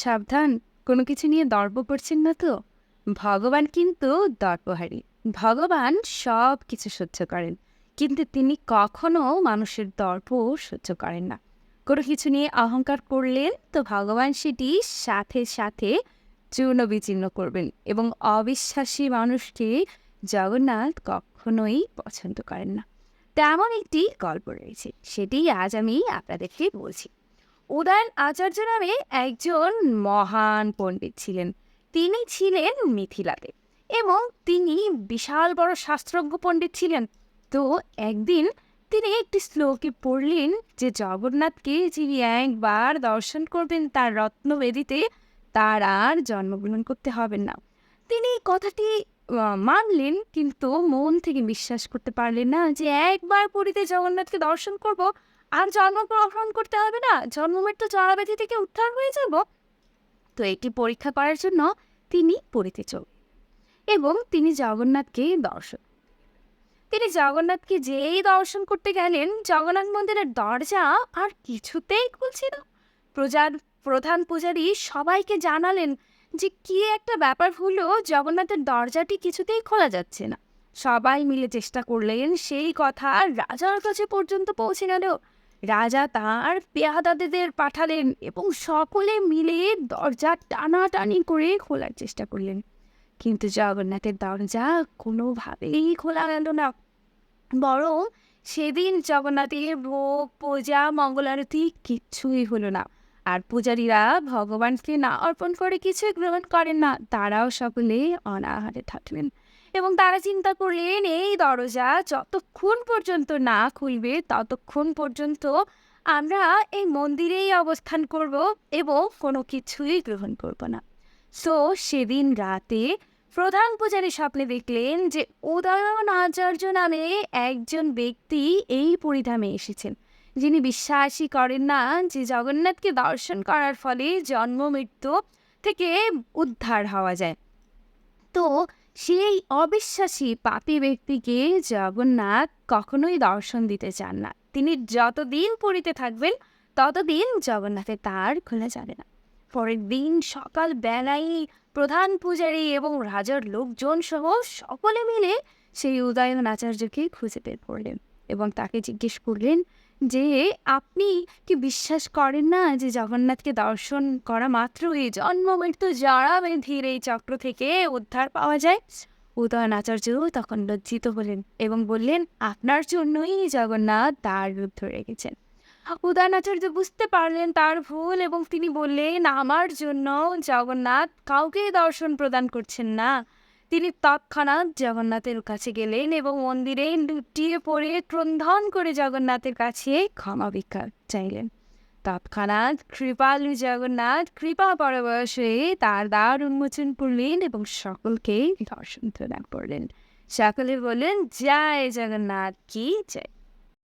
সাবধান, কোনো কিছু নিয়ে দর্প করছেন না তো? ভগবান কিন্তু দর্পহারী। ভগবান সব কিছু সহ্য করেন, কিন্তু তিনি কখনো মানুষের দর্প সহ্য করেন না। কোনো কিছু নিয়ে অহংকার করলেন তো ভগবান সেটি সাথে সাথে চূর্ণ বিচীর্ণ করবেন এবং অবিশ্বাসী মানুষকে জগন্নাথ কখনোই পছন্দ করেন না। তেমন একটি গল্প রয়েছে, সেটি আজ আমি আপনাদেরকে বলছি। উদয়ন আচার্য নামে একজন মহান পণ্ডিত ছিলেন। তিনি ছিলেন মিথিলাতে এবং তিনি বিশাল বড় শাস্ত্রজ্ঞ পণ্ডিত ছিলেন। তো একদিন তিনি একটি শ্লোকে পড়লেন যে, জগন্নাথকে যিনি একবার দর্শন করবেন তার রত্নবেদিতে, তার আর জন্মগ্রহণ করতে হবে না। তিনি কথাটি মানলেন কিন্তু মন থেকে বিশ্বাস করতে পারলেন না যে, একবার পুরীতে জগন্নাথকে দর্শন করব আর জন্মগ্রহণ করতে হবে না? জন্মমৃত্যু জরাব্যাধি থেকে উদ্ধার হয়ে যাব? তো এটি পরীক্ষা করার জন্য তিনি পুরীতে চল এবং তিনি জগন্নাথকে দর্শন। তিনি জগন্নাথকে যেই দর্শন করতে গেলেন, জগন্নাথ মন্দিরের দরজা আর কিছুতেই খুলছিল প্রজার, প্রধান পূজারী সবাইকে জানালেন যে কি একটা ব্যাপার হলো, জগন্নাথের দরজাটি কিছুতেই খোলা যাচ্ছে না। সবাই মিলে চেষ্টা করলেন সেই কথা রাজার কাছে পর্যন্ত পৌঁছে গেল রাজা তার পেয়াদাদেদের পাঠালেন এবং সকলে মিলে দরজা টানাটানি করে খোলার চেষ্টা করলেন। কিন্তু জগন্নাথের দরজা কোনোভাবেই খোলা গেল না। বরং সেদিন জগন্নাথের ভোগ, পূজা, মঙ্গলারতি কিচ্ছুই হলো না। আর পূজারীরা ভগবানকে না অর্পণ করে কিছুই গ্রহণ করেন না, তারাও সকলে অনাহারে থাকলেন। এবং তারা চিন্তা করলেন, এই দরজা যতক্ষণ পর্যন্ত না খুলবে, ততক্ষণ পর্যন্ত আমরা এই মন্দিরেই অবস্থান করব এবং কোনো কিছুই গ্রহণ করব না। সো সেদিন রাতে প্রধান পূজারী স্বপ্নে দেখলেন যে উদয়ন আচার্য নামে একজন ব্যক্তি এই পরিধামে এসেছেন। যিনি বিশ্বাসই করেন না যে জগন্নাথকে দর্শন করার ফলে জন্ম, মৃত্যু থেকে উদ্ধার হওয়া যায়। তো সেই অবিশ্বাসী পাপী ব্যক্তিকে জগন্নাথ কখনোই দর্শন দিতে চান না। তিনি যতদিন পুরীতে থাকবেন, ততদিন জগন্নাথে তার খোলা যাবে না। পরের দিন সকাল বেলায় প্রধান পূজারী এবং রাজার লোকজন সহ সকলে মিলে সেই উদয়ন আচার্যকে খুঁজে বের করলেন এবং তাকে জিজ্ঞেস করলেন যে আপনি কি বিশ্বাস করেন না যে জগন্নাথকে দর্শন করা মাত্রই জন্ম মৃত্যু জড়া বেধির এই চক্র থেকে উদ্ধার পাওয়া যায়? উদয়ন আচার্য তখন লজ্জিত হলেন এবং বললেন, আপনার জন্যই জগন্নাথ তার রূপ ধরে উদয়ন আচার্য বুঝতে পারলেন তার ভুল এবং তিনি বললেন, আমার জন্য জগন্নাথ কাউকে দর্শন প্রদান করছেন না। তিনি তৎক্ষণাৎ জগন্নাথের কাছে গেলেন এবং মন্দিরে লুটিয়ে পড়ে ক্রন্ধন করে জগন্নাথের কাছে ক্ষমা ভিক্ষা চাইলেন। তৎক্ষণাৎ কৃপালু জগন্নাথ কৃপা পরবশ হয়ে তার দ্বার উন্মোচন করলেন এবং সকলকে দর্শন প্রদান করলেন সকলে বললেন, জয় জগন্নাথ, কি জয়?